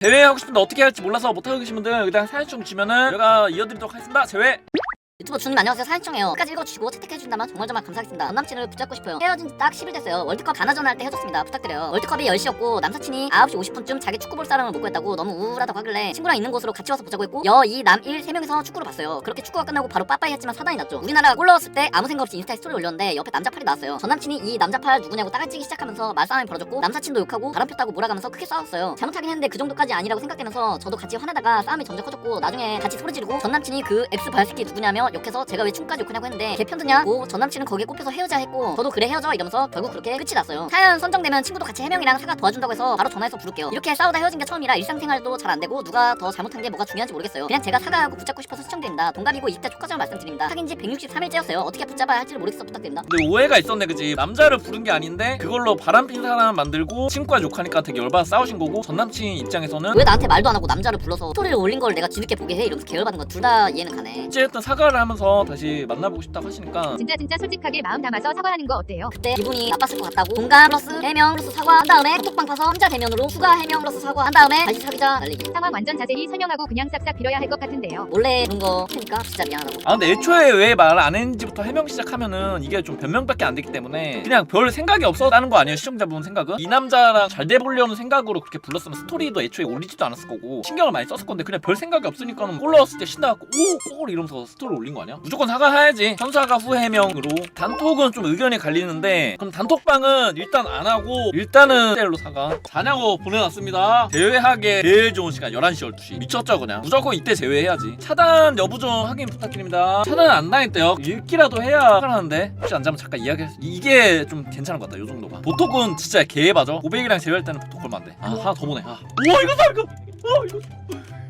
대회 하고 싶은데 어떻게 할지 몰라서 못하고 계신 분들 그냥 사연 좀 주면은 제가 이어드리도록 하겠습니다. 제외 유튜버 주님 안녕하세요. 사연청해요. 끝까지 읽어주시고 채택해주신다면 정말 정말 감사하겠습니다. 전 남친을 붙잡고 싶어요. 헤어진 지 딱 10일 됐어요. 월드컵 가나전 할 때 헤어졌습니다. 부탁드려요. 월드컵이 10시였고 남사친이 9시 50분쯤 자기 축구 볼 사람을 못 구했다고 너무 우울하다고 하길래 친구랑 있는 곳으로 같이 와서 보자고 했고 여, 이, 남, 일, 3명이서 축구를 봤어요. 그렇게 축구가 끝나고 바로 빠빠이 했지만 사단이 났죠. 우리나라가 골 넣었을 때 아무 생각 없이 인스타에 스토리 올렸는데 옆에 남자 팔이 나왔어요. 전 남친이 이 남자 팔 누구냐고 따가찌기 시작하면서 말싸움이 벌어졌고 남사친도 욕하고 바람 폈다고 몰아가면서 크게 싸웠어요. 잘못하긴 했는데 그 정도까지 아니라고 생각되면서 저도 같이 화내다가 싸움이 점점 커졌고 나중에 같이 소리 지르고 전 남친이 그 엑스 발새끼 누구냐며 욕해서 제가 왜 춤까지 욕하냐고 했는데 걔 편드냐고 전 남친은 거기에 꼽혀서 헤어져 했고 저도 그래 헤어져 이러면서 결국 그렇게 끝이 났어요. 사연 선정되면 친구도 같이 해명이랑 사과 도와준다고 해서 바로 전화해서 부를게요. 이렇게 싸우다 헤어진 게 처음이라 일상생활도 잘 안 되고 누가 더 잘못한 게 뭐가 중요한지 모르겠어요. 그냥 제가 사과하고 붙잡고 싶어서 시청드립니다. 동갑이고 20대 초과점을 말씀드립니다. 사귄 지 163일째였어요. 어떻게 붙잡아야 할지를 모르겠어 부탁드립니다. 근데 오해가 있었네 그지? 남자를 부른 게 아닌데 그걸로 바람핀 사람 만들고 친구가 욕하니까 되게 열받아 싸우신 거고 전 남친 입장에서는 왜 나한테 말도 안 하고 남자를 불러서 스토리를 올린 걸 내가 뒤늦게 보게 해? 이러면서 계열받는 건 둘 다 이해는 가네. 어쨌든 사과를 하면서 다시 만나보고 싶다고 하시니까 진짜 진짜 솔직하게 마음 담아서 사과하는 거 어때요? 그때 기분이 나빴을 것 같다고 동감 플러스 해명 플러스 사과 한 다음에 톡방 파서 혼자 대면으로 추가 해명 플러스 사과 한 다음에 다시 사귀자 날리기 상황 완전 자세히 설명하고 그냥 싹싹 빌어야 할 것 같은데요. 원래 그런 거 테니까 진짜 미안하다고 아 근데 애초에 왜 말 안 했는지부터 해명 시작하면은 이게 좀 변명밖에 안 되기 때문에 그냥 별 생각이 없었다는 거 아니에요 시청자분 생각은? 이 남자랑 잘 돼보려는 생각으로 그렇게 불렀으면 스토리도 애초에 올리지도 않았을 거고 신경을 많이 썼을 건데 그냥 별 생각이 없으니까는 골 넣었을 때 신나갖고 오골 이러면서 스토리 올린 거 아니야? 무조건 사과해야지. 현사가 후 해명으로 단톡은 좀 의견이 갈리는데 그럼 단톡방은 일단 안 하고 일단은 셀로 사과. 자냐고 보내놨습니다. 제외하게 제일 좋은 시간 11시 12시. 미쳤죠 그냥? 무조건 이때 제외해야지. 차단 여부 좀 확인 부탁드립니다. 차단 안 당했대요. 읽기라도 해야 하는데 혹시 안 자면 잠깐 이야기 이게 좀 괜찮은 것 같다 요 정도가. 보톡은 진짜 개해봐죠 500이랑 제외할 때는 보톡 걸면 안 돼. 아 하나 더 보내. 아. 우와 이거 사 이거 와 이거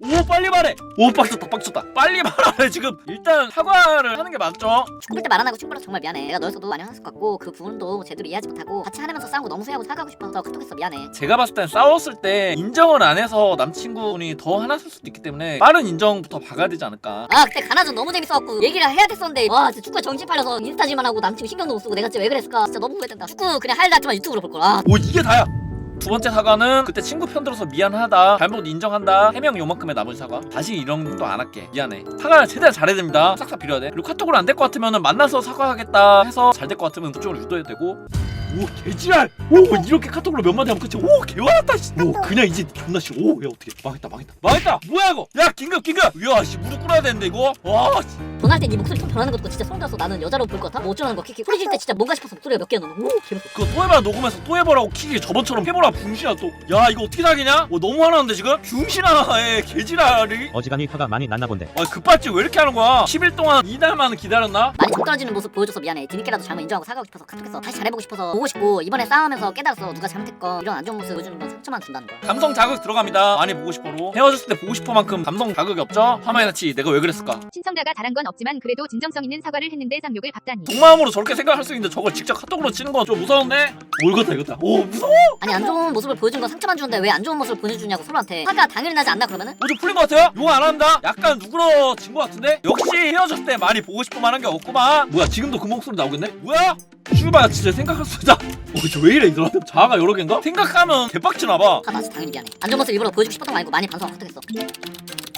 오 빨리 말해. 오 빡쳤다 빡쳤다. 빨리 말하래 지금. 일단 사과를 하는 게 맞죠? 축구 때말 안 하고 친구라서 정말 미안해. 내가 너였어도 많이 화났을 것 같고 그 부분도 제대로 이해하지 못하고 같이 하면서 싸운 거 너무 후회하고 사과하고 싶어서 카톡했어 미안해. 제가 봤을 땐 싸웠을 때 인정을 안 해서 남친구분이 더 화났을 수도 있기 때문에 빠른 인정부터 박아야 되지 않을까. 아 그때 가나전 너무 재밌어갖고 얘기를 해야 됐었는데 와 진짜 축구에 정신 팔려서 인스타지만 하고 남친 신경도 못 쓰고 내가 진짜 왜 그랬을까. 진짜 너무 후회된다. 축구 그냥 할 날지만 유튜브로 볼걸 아 오 이게 다야 두 번째 사과는 그때 친구 편 들어서 미안하다 잘못 인정한다 해명 요만큼의 나머지 사과. 다시 이런 것도 안 할게. 미안해. 사과 최대한 잘해야 됩니다. 싹싹 빌어야 돼. 그리고 카톡으로 안 될 것 같으면 만나서 사과하겠다 해서 잘 될 것 같으면 그쪽으로 유도해도 되고 오 개지랄! 오 이렇게 카톡으로 몇 마디 하면 끝이 오 개화났다 씨. 오 그냥 이제 존나 싫어 오야 어떻게 망했다 망했다. 망했다! 뭐야 이거! 야 긴급 긴급! 야씨 무릎 꿇어야 되는데 이거? 와 씨. 전화할 때네 목소리 톤 변하는 것도 진짜 소름 돋았어 나는 여자로 볼 것 같아? 뭐 어쩌라는 거 키키 소리 질 때 진짜 뭔가 싶어서 목소리가 몇 개야 너무 오 개무 그거 또 해봐 녹음해서 또 해보라고. 킥이 저번처럼 해보라 붕신아 또야 이거 어떻게 사기냐? 어, 너무 화나는데 지금? 붕신아의 개지랄이. 어지간히 화가 많이 났나 본데. 아 급발진 왜 이렇게 하는 거야? 10일 동안 이날만 기다렸나? 많이 정 떨어지는 모습 보여줘서 미안해. 뒤늦게라도 잘못 인정하고 사과하고 싶어서 카톡했어 다시 잘해보고 싶어서 보고 싶고 이번에 싸우면서 깨달았어 누가 잘못했건 이런 안 좋은 모습 보여주는 건 상처만 준다는 거 감성 자극 들어갑니다 많이 보고 싶어로 헤어졌을 때 보고 싶어만큼 감성 자극이 없죠? 하마이나치 내가 왜 그랬을까? 신청자가 잘한 건 없지만 그래도 진정성 있는 사과를 했는데 쌍욕을 받다니. 속마음으로 저렇게 생각할 수 있는데 저걸 직접 카톡으로 치는 건 좀 무서운데? 오 이거다 이거다 오 무서워 아니 안 좋은 모습을 보여준 건 상처만 주는데 왜 안 좋은 모습을 보여주냐고 서로한테 화가 당연히 나지 않나 그러면은? 뭐좀 풀린 것 같아요? 욕안 한다? 약간 누그러진 것 같은데? 역시 헤어졌을 때 많이 보고 싶을 만한 게 없구만 뭐야 지금도 그 목소리 나오겠네? 뭐야? 슈바 진짜 생각할 수 있다 어, 저왜 이래 이 사람 자아가 여러 개인가? 생각하면 개빡치나 봐 화나 진짜 당연히 미안해 안 좋은 모습 일부러 보여주고 싶었던 거 아니고 많이 방송하고 카톡했어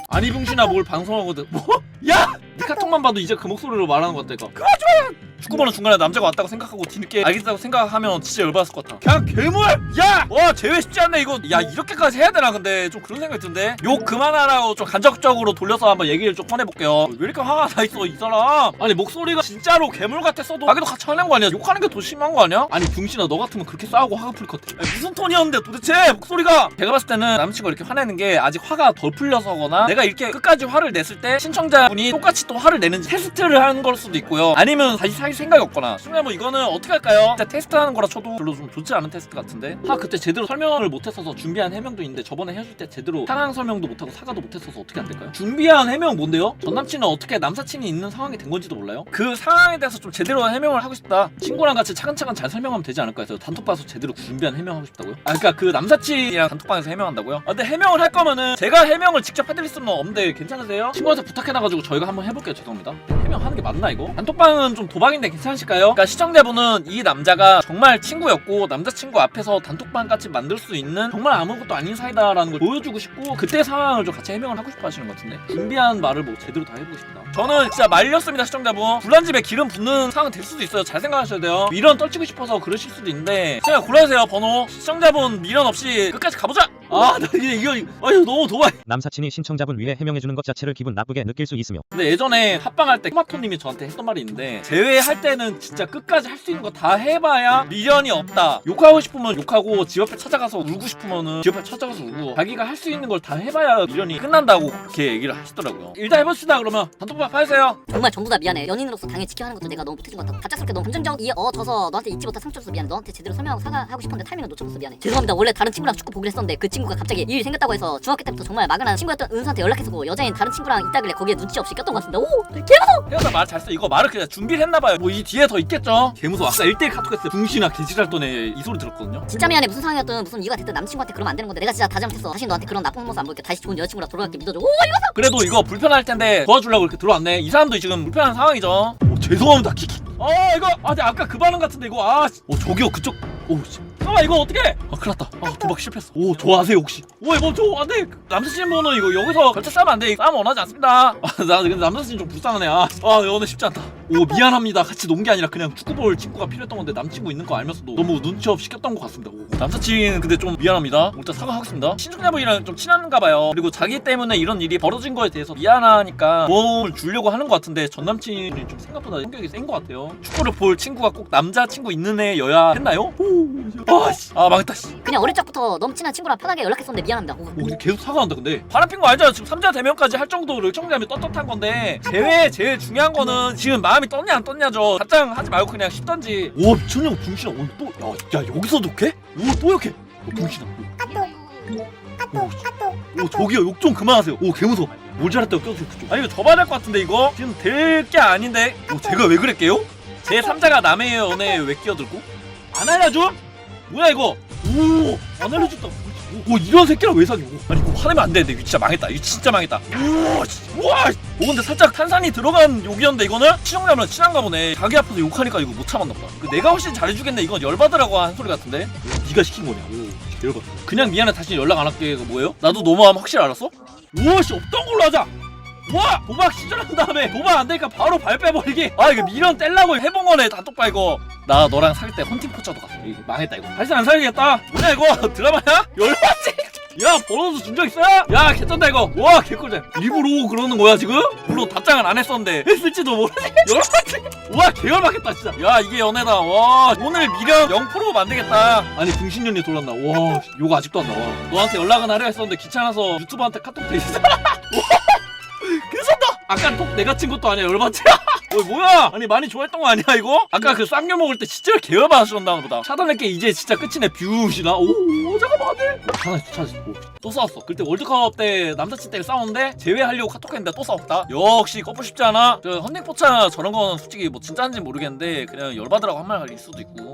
아니 병신아 뭘 방송하거든 뭐? 야! 네 카톡만 봐도 이제 그 목소리로 말하는 것 같다 이거 그만 좀 축구보는 중간에 남자가 왔다고 생각하고 뒤늦게 알겠다고 생각하면 진짜 열받았을 것 같아. 그냥 괴물! 야! 와 제외 쉽지 않네 이거. 야 이렇게까지 해야 되나 근데. 좀 그런 생각이 드는데. 욕 그만하라고 좀 간접적으로 돌려서 한번 얘기를 좀 꺼내볼게요. 왜 이렇게 화가 나 있어 이 사람? 아니 목소리가 진짜로 괴물 같았어도 자기도 같이 화낸 거 아니야? 욕하는 게 더 심한 거 아니야? 아니 병신아 너 같으면 그렇게 싸우고 화가 풀것 같아. 아니, 무슨 톤이었는데 도대체? 목소리가! 제가 봤을 때는 남친구가 이렇게 화내는 게 아직 화가 덜 풀려서거나 내가 이렇게 끝까지 화를 냈을 때 신청자분이 똑같이 또 화를 내는지 테스트를 하는 걸 수도 있고요. 아니면 다시 사귈 생각이 없거나 순간 뭐 이거는 어떻게 할까요? 진짜 테스트하는 거라 쳐도 별로 좀 좋지 않은 테스트 같은데 아 그때 제대로 설명을 못했어서 준비한 해명도 있는데 저번에 헤어질 때 제대로 상황 설명도 못하고 사과도 못했어서 어떻게 안 될까요? 준비한 해명 뭔데요? 전 남친은 어떻게 남사친이 있는 상황이 된 건지도 몰라요? 그 상황에 대해서 좀 제대로 해명을 하고 싶다 친구랑 같이 차근차근 잘 설명하면 되지 않을까 해서 단톡 봐서 제대로 준비한 해명하고 싶다고요? 아 그러니까 그 남사친이랑 단톡방에서 해명한다고요? 아 근데 해명을 할 거면은 제가 해명을 직접 해드릴 수는 없는데 괜찮으세요? 친구한테 부탁해놔가지고 저희가 한번 해볼게요 죄송합니다 해명하는 게 맞나 이거? 단톡방은 좀 도박인 데 괜찮으실까요? 그러니까 시청자분은 이 남자가 정말 친구였고 남자친구 앞에서 단톡방 같이 만들 수 있는 정말 아무것도 아닌 사이다라는 걸 보여주고 싶고 그때 상황을 좀 같이 해명을 하고 싶어 하시는 것 같은데 준비한 말을 뭐 제대로 다 해보고 싶다. 저는 진짜 말렸습니다 시청자분. 불난 집에 기름 붓는 상황 될 수도 있어요. 잘 생각하셔야 돼요. 미련 떨치고 싶어서 그러실 수도 있는데 그냥 골라주세요 번호. 시청자분 미련 없이 끝까지 가보자! 아 나 이게 이거 아 이거 너무 도박 남사친이 신청자분 위해 해명해 주는 것 자체를 기분 나쁘게 느낄 수 있으며. 근데 예전에 합방할 때 토마토님이 저한테 했던 말이 있는데 제외 할 때는 진짜 끝까지 할 수 있는 거 다 해봐야 미련이 없다. 욕하고 싶으면 욕하고 집 앞에 찾아가서 울고 싶으면은 집 앞에 찾아가서 울고 자기가 할 수 있는 걸 다 해봐야 미련이 끝난다고 그렇게 얘기를 하시더라고요. 일단 해봅시다 그러면. 단톡방 파세요. 정말 전부 다 미안해. 연인으로서 당연히 지켜야 하는 것도 내가 너무 못해준 것 같아 갑작스럽게 너무 감정적이 어져서 너한테 잊지 못한 상처 줘서 미안해. 너한테 제대로 설명하고 사과하고 싶었는데 타이밍을 놓쳐줘서 미안해. 죄송합니다. 원래 다른 친구랑 축구 보기로 했었는데 그 친구가 갑자기 일이 생겼다고 해서 중학교 때부터 정말 막연한 친구였던 은수한테 연락해서 여자인 다른 친구랑 있다길래 거기에 눈치 없이 꼈던 것 같습니다. 오! 개무서워 헤어자 말잘 써. 이거 말을 그냥 준비를 했나봐요 뭐 이 뒤에 더 있겠죠 개무서워 아까 1대1 카톡 했을 때 붕신아 개지랄 떠네 이 소리 들었거든요 진짜 미안해 무슨 상황이었든 무슨 이유가 됐든 남친구한테 그러면 안 되는 건데 내가 진짜 다 잘못했어 다시 너한테 그런 나쁜 모습 안 보일게 다시 좋은 여자친구랑 돌아갈게 믿어줘 오 이거 그래도 이거 불편할 텐데 도와주려고 이렇게 들어왔네. 이 사람도 지금 불편한 상황이죠. 오, 죄송합니다, 키키. 아 이거 아 근데 아까 그 반응 같은데 이거 아, 씨. 오 저기요 그쪽. 오 씨. 잠깐만 이거 어떻게? 아 큰일 났다. 아 도박 실패했어. 오 좋아하세요 혹시? 오 이거 저 안돼. 남사친분은 이거 여기서 결제 싸면 안 돼. 싸면 원하지 않습니다. 아나 근데 남사친 좀 불쌍하네. 아, 아 오늘 쉽지 않다. 오 미안합니다. 같이 논 게 아니라 그냥 축구 볼 친구가 필요했던 건데 남친구 있는 거 알면서도 너무 눈치 없이 꼈던 것 같습니다. 오, 남사친 근데 좀 미안합니다. 일단 사과하겠습니다. 신청자분이랑 좀 친한가 봐요. 그리고 자기 때문에 이런 일이 벌어진 거에 대해서 미안하니까 도움을 주려고 하는 것 같은데 전 남친이 좀 생각보다 성격이 센 것 같아요. 축구를 볼 친구가 꼭 남자친구 있는 애여야 했나요? 오, 아, 씨. 아 망했다 씨. 그냥 어릴 적부터 너무 친한 친구랑 편하게 연락했었는데 미안합니다 오, 오, 계속 사과한다 근데 바람 핀거 알죠? 지금 3자 대면까지 할 정도로 시청자면 떳떳한 건데 제외 제일 중요한 거는 지금 마 음이 떴냐 안 떴냐죠. 답장 하지 말고 그냥 쉽던지. 오 미쳤냐고 붕신아. 오늘 또 야, 야 여기서도 욕해? 오또 욕해. 오 붕신아. 오, 오 저기요 욕 좀 그만하세요. 오 개무서워. 뭘 잘했다고 껴주세요 그쪽. 아니 이거 접어야 될 것 같은데 이거? 지금 될 게 아닌데. 오 제가 왜 그랬게요? 제 3자가 남의 연애에 왜 끼어들고? 안 알려줘? 뭐야 이거? 오안 알려줬다 오, 오 이런 새끼랑 왜 사귀고? 아니 이거 화내면 안 되는데 이거 진짜 망했다. 이거 진짜 망했다. 우와 진짜 우와 오 근데 살짝 탄산이 들어간 욕이었는데 이거는? 친형자면 친한가 보네. 자기 앞에서 욕하니까 이거 못 참았나 보다. 그 내가 훨씬 잘해주겠네. 이건 열받으라고 한 소리 같은데? 네가 시킨 거냐? 오 열받아 그냥 미안해. 다시 연락 안 할게. 이거 뭐예요? 나도 너무 하면 확실히 알았어? 우와 씨. 없던 걸로 하자 와! 도박 시전한 다음에 도박 안 되니까 바로 발 빼버리기. 아 이거 미련 떼려고 해본 거네 다 똑바 이거. 나 너랑 사귈 때 헌팅 포차도 갔어. 이거 망했다 이거. 다시 안 살겠다. 뭐야 이거? 드라마야? 열받지? 야 번호도 준적 있어? 야 개쩐다 이거. 와 개꿀잼. 일부러 그러는 거야 지금? 물론 답장은 안 했었는데. 했을지도 모르지. 열받지? 와 개열받겠다 진짜. 야 이게 연애다. 와 오늘 미련 0% 만들겠다. 아니 등신년이 돌았나? 와 요거 아직도 안 나와. 너한테 연락은 하려 했었는데 귀찮아서 유튜브한테 카톡 돼 있어 괜찮다. 아까 톡 내가 친 것도 아니야 열받지. 어 뭐야? 아니 많이 좋아했던 거 아니야 이거? 아까 그 쌍욕 먹을 때 진짜 개열받으셨나 보다. 차단할게 이제 진짜 끝이네 뷰시나. 오 잠깐만 안돼. 하나 찾았어. 오, 또 싸웠어. 그때 월드컵 때 남사친 때 싸웠는데 제외하려고 카톡했는데 또 싸웠다. 역시 커플 쉽지 않아. 저 헌팅 포차 저런 건 솔직히 뭐 진짜인지 모르겠는데 그냥 열받으라고 한 말 할 수도 있고.